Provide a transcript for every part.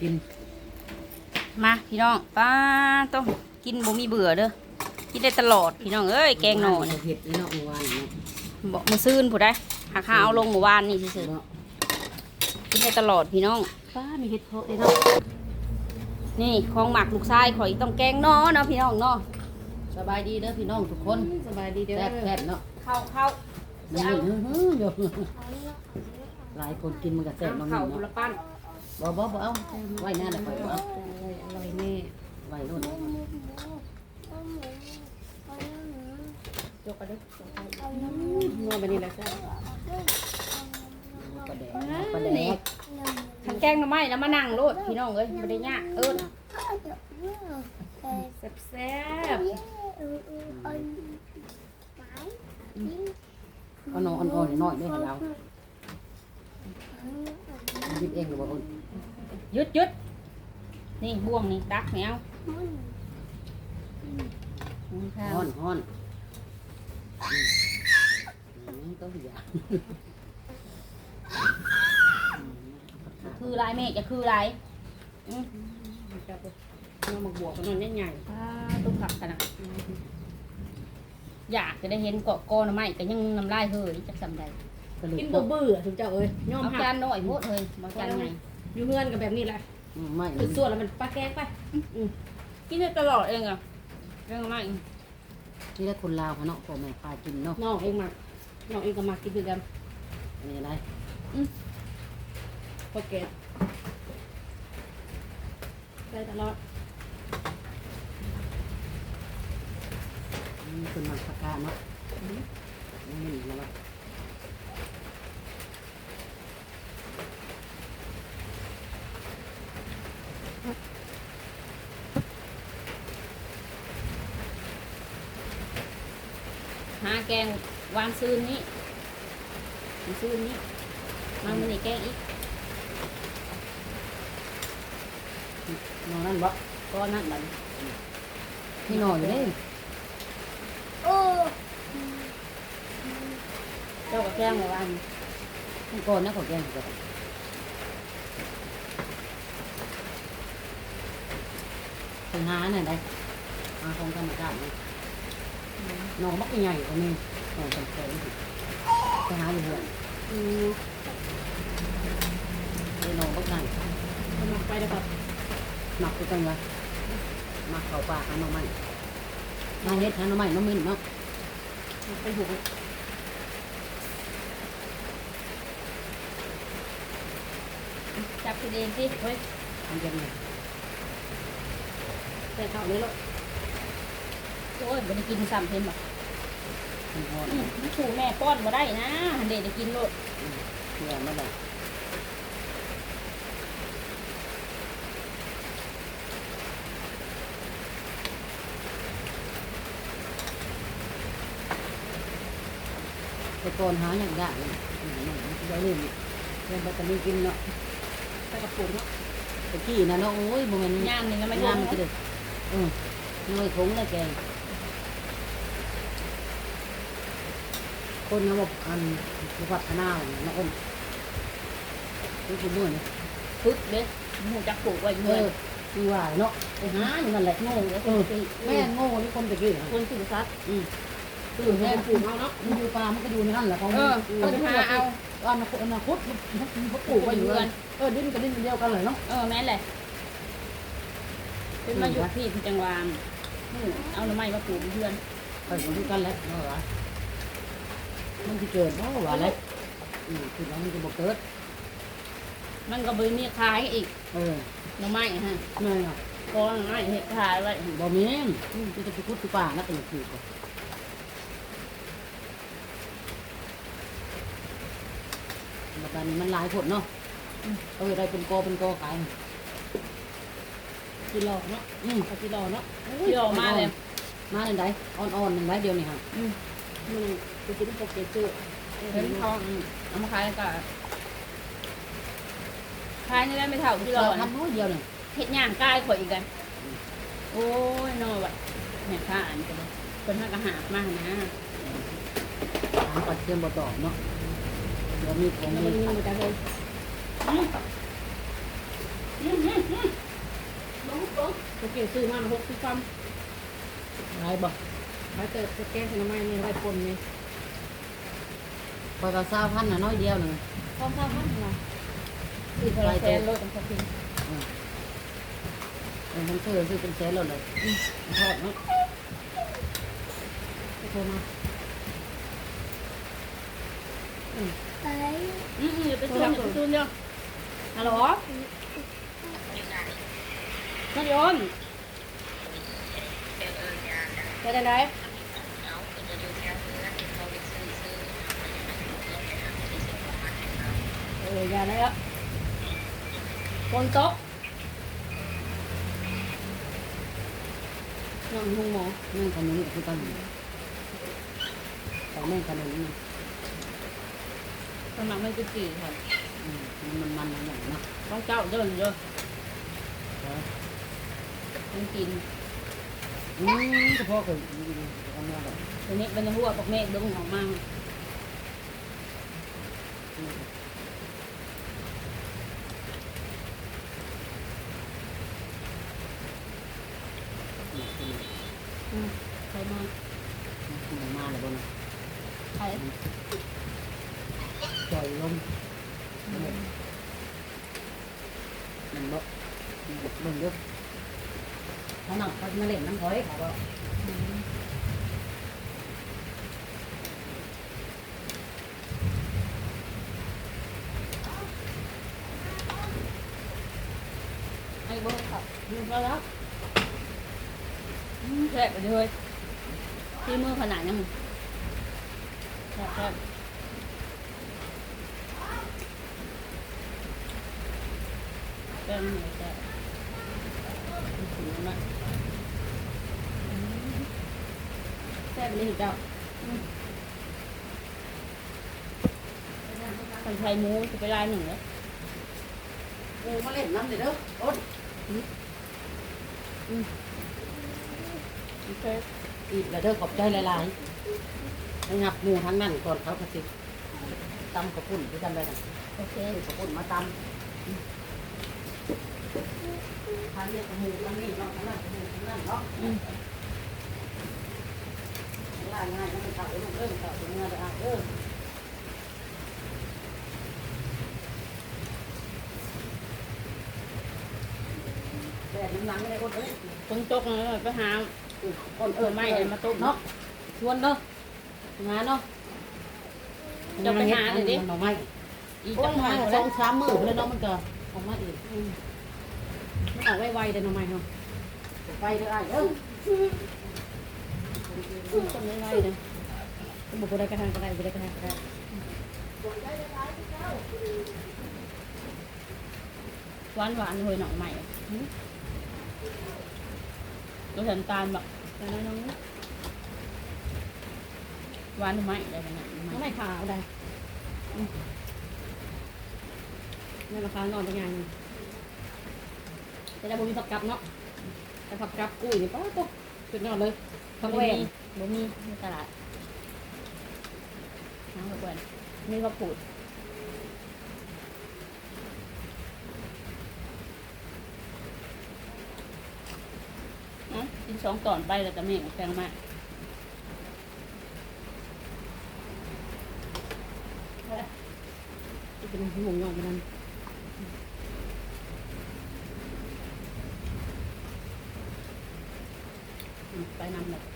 กินมาพี่น้องป้าต้องกินบ่มีเบื่อเด้อกินได้ตลอดพี่น้องเอ้ยแกงหน่อนี่เผ็ดนี่เนาะเมื่อวานนี่เนาะบอกมาซื้นผู้ได้หาข้าวเอาลงเมื่อวานนี่ซื่อเนาะๆกินได้ตลอดพี่น้องป้ามีเห็ดเพาะเลยเนาะนี่ของหมักลูกชายข่อยต้องแกงหน้อเนาะพี่น้องเนาะสบายดีเด้อพี่น้องทุกคนสบายดีเด้อแซ่บแซ่บเนาะเข้าเข้านี่นี่ฮืออยู่หลายคนกินมันก็แซ่บเอาเนาะเข้านี่คนละเนาะปั้น บ่บ่บ่เอาไว้หน้าเดี๋ยวค่อยบ่เอาอร่อยแน่ไว้นู่นจกกระเด้นัวไปนี่แหละจ้ะปลาแดกปลาแดกขันแกงหน่อไม้แล้วมานั่งโลดพี่น้องเอ้ยไม่ได้ยากเอิ้นแซ่บแซ่บเอาหนออ่อนๆหน่อยเด้อให้เรา ยิบเองหรือบ่อ่อนๆหยุดหยุดนี่บ่วงนี่ตักแมวข้าวฮ้อนฮ้อนอืมต้องอย่าคือลายแม่จะคือลายอืมจับเลยเอามาบวกกันนอนใหญ่ๆป้าตุ้มผักกันนะอยากจะได้เห็นเกาะกอหน่อไม้ก็ยังน้ำลายเฮ้ยจักสำใด กระดูกกินเนาะบ่เบื่อถึงเจ้าเอ้ยยอมเอาหักจานน้อยโพดเลยมาจานไงอยู่เฮือนกับแบบนี้แหละอืมไม่คือส่วนแล้วมันปลาแกงไปกินได้ตลอดเองอะเรื่องอะไรนี่แหละคนลาวเขาเนาะพ่อแม่พากินเนาะน้องเองมาน้องเองก็มากินคือกันอันนี้อะไรปลาแกงได้ตลอดอืมคนมักปากกาเนาะอืมนี่แล้วว่าหาแกงวาน ซืนนี้วานซืนนี้มามันนี่แกงอีกนอนนั่นบ่ก้อนนั่นบัดนี่นอนอยู่เด้เจ้ากับแกงเมื่อวานนี่ก่อนนะขอแกงก่อนไปหาหน่อยได้หาของธรรมชาตินี่ น้องมักใหญ่กว่านี้น้องจำเป็นไปหาอยู่เหือนอืมไปน้องมักใหญ่เอามาไปเด้อครับหมักไปจังวะหมักเข้าปากหาหน่อไม้มาเฮ็ดหาหน่อไม้น้องมิ้นเนาะเอาไปหุงจับกินเองสิเฮ้ยทำยังไงใส่ข้าวเลยลูก โอ้ยบ่ได้กินซ้ำเพิ่นบ่มันพออืมมันถูแม่ป้อนบ่ได้นะหันเด็จะกินโลดเพื่อมาได้ไปก่อนหาอย่างยากเลยเดี๋ยวลืมเรื่องบัตรนี้กินเนาะใส่กระปุกเนาะตะกี้นะเนาะโอ้ยบ่แม่นย่ามนี่แล้วมันย่าย่ามมกินเลยเออน้อยคงแล้วแก คนเขาบอกอันผู้พัฒนาเนี่ยนะคนคือคุณด้วยนะปึ๊กเด้หมูจักปลูกไว้อยู่เอเลยอคือว่าเนาะไปหาอยู่นั่นแหละโง่เลยเออแม่โง่นี่คนตะกี้น่ะคนสื่อสัตว์อืมตื่นแม่ปลูกเอาเนาะ มันอยู่ป่ามันก็อยู่ในนั่นแหละเขาเออเขาต้องจะหาเอาอนาคตอนาคตมันเขาปลูกไว้อยู่เลยเออดินกับดินเดียวกันเลยเนาะ เออแม่นแหละเป็นมาอยู่ที่ที่จังหวัดอืมเอาหน่อไม้มาปลูกเพื่อนไปคนที่กันแหล้วเนาะวะ มันจะเกิดเพราะว่าอะไรอืมคือเรามันจะบอกเกิด มันก็บ่มีขายอีกเออหน่อไม้ฮะแม่น่ะก้อนหน่อไม้เฮ็ดขายไว้บ่มีอืมจะไปคุดที่ป่าแล้วก็มาปลูกก่อนแล้วกันมันหลายผลเนาะเอาไปได้เป็นกอเป็นกอขายกิโลเนาะอืมเอากิโลเนาะที่ออกมาเลยมาในใดอ่อนๆหนึ่งใดเดียวนี่ค่ะมัน ไปกินปลาแกจืดเห็นทองอืมเอามาขายก็ขายนี่ได้ไม่เท่าที่เราทำน้อยเดียวเนี่ยเฮ็ดย่างกายข่อยอีกกันโอ้ยนอว่ะแม่ค้าอันกันเลยคนห้ากระหาบมากนะถาปัดเทียมบ่ตอบเนาะเดี๋ยวมีของแล้วมีมันยังมาจากเลยอืมลงลงโอเคซื้อมาหกสิบฟัมไรบ่ไปเติมแกงขนมไม้นี่ไว้ปนนี่ พอเราเศร้าพันน่ะน้อยเดียวหนึ่งพร้อมข้าวมันนะคือพลังแซนรถของกินเออมันซื้อซื้อเป็นแสนแล้วเลยทอดเนาะโทรมาอืมอืมอย่าไปซูนอย่าไปซูนเดี๋ยวฮัลโหลนักยนต์ไปได้ไหนเอออย่าได้แล้วคนโต๊ะน้องหุงหมอแม่งขนมกับคือกันแต่แม่งขนมนี่สมัครไม่กุจีค่ะอืมมันมันมันอย่างนะต้องเจ้าเดินเยอะต้องกินอืมเฉพาะคนทำงานแบบทีนี้เป็นหัวปกเมฆดึงออกมา อืมใครมามาเลยบนใครจ่อยลมมันบ่เบิ่งเยอะเขาหนักเขามาเล่นน้ำหอยเขาก็ไอ้บ้าค่ะลืมแล้ว แซ่บไปเลยที่มือขนาดยังแซ่บแซ่บแซ่บหน่อยแซ่บถึงนะอืมแซ่บเลยเจ้าอืมคนไทยหมูจะไปลายหนึ่งเลยกูมาเล่นน้ำเด้อโอ๊ตโอเค อีกแล้วเด้อขอบใจหลายๆให้งหับหมูทั้งนั้นก่อนเขาก็สิตำกระปุ่นที่ทำได้กันโอเคกระปุ่นมาตำทานเนี่ยกระหมูทั้งนี้เนาะทั้งนั้นกระหมูทั้งนั้นเนาะอืมล่ายง่ายแล้วมันเข้าเรื่องเรื่องเข้าเรื่องอะไรเออแต่น้ำหนังไม่ได้อดเลยฝนตกเลยไปหา คนเออไม่เอามาต้มเนาะชวนเนาะงานเนาะจะไปหาเลยดิมันไม่อีกโอ้จัยงหมาวะสแล้อวงสามมือเลยเนาะมันก็ออกมาอีกมันออกไวๆเดินออกมาเนาะไปเด้อไอ้เด้อต้นไวๆเด้อบอกบ่ได้กระทางกระไรบ่ได้กระทางกระไรหวานหวานๆเลยหน่อใหม่ ตัวสันตาลแบบแต่น้องหวานไหมอะไรแบบนั้นน้องไม่ขาวได้ในราคานอนเป็นไงแต่ได้บ่มีผักกับเนาะแต่ผักกับกุ้ยนี่ป้าตุ๊กสุดยอดเลยผักแหวนบ่มีในตลาดน้ำผักแหวนมีข้าวผูดอะกิน สองตอนไปแล้วแต่ไม่แพงมากเป็นหมูยองไปนั่นอืมไปนำเลย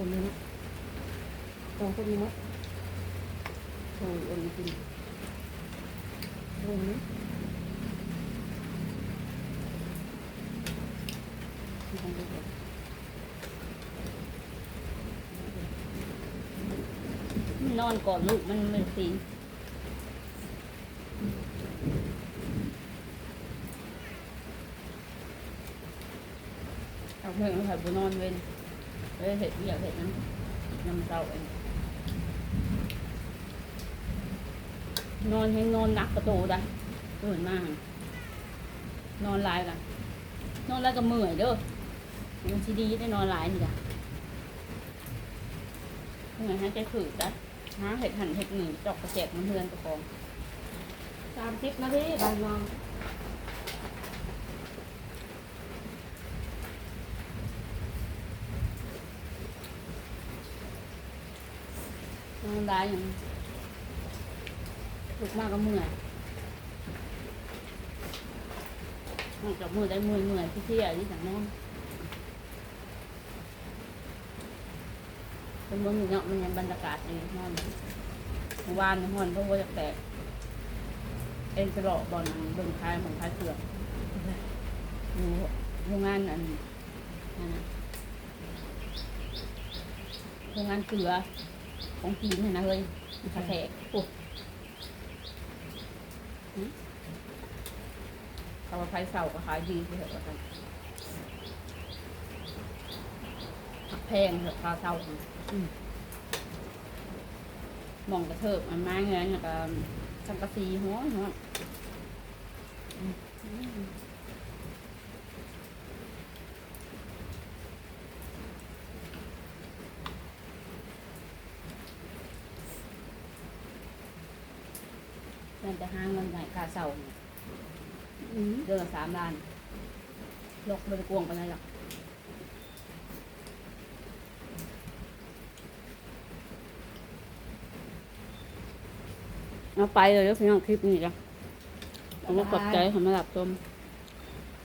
คนเลยนะสองคนนี้มั้งโอ้ยโอ้ยจริงโอ้ยมันนอนก่อนลูกมันมันสีเอาเพื่อนเอาไข่บุนอนเว้น เอ้ยเห็ดอยากเห็ดน้ำน้ำเต้าเองนอนให้นอนหนักกระโตได้ตื่นมาก นอนลายกันนอนแล้วก็เมื่อยเด้อมันชีดีได้นอนลายนี่จ้ะเมื่อยให้ใจขืดนะหาเห็ดหันเห็ดหนีจอกกระแจกมันเฮือนกระปองสามสิบนาทีบางนอน นอนหลายอย่างลุกมากก็เมื่อยนกจากมือได้เมื่อยเมื่อยพี่เที่ยที่สั่งนอนเป็นเมืองอยู่เนาะมันยังบรรยากาศดีนอนวานนอนเพราะว่าจะแตกเอ็นกระโดดบอลเบิ่งคายของคายเสือกอยู่โรงงานอันนั่นน่ะโรงงานเกลือ ของจีนเนี่ยนะเฮ้ยกระแทกโอ้หึเขาว่าไฟเสาก็ขายดีไปเถอะว่ากันแพงเถอะค่าเสาอืมมองกระเทิบมันมาเงี้ยเนี่ยก็สังกะสีหัวหัวอืมอืม มันจะห้างเงินไหนค่าเสาเนี่ยอืมเดือนละสามล้านลกบริกวงไปไหนหรอกเอาไปเลยเดี๋ยวพี่น้องคลิปนี้จ้ะผมก็ขอบใจสำหรับชม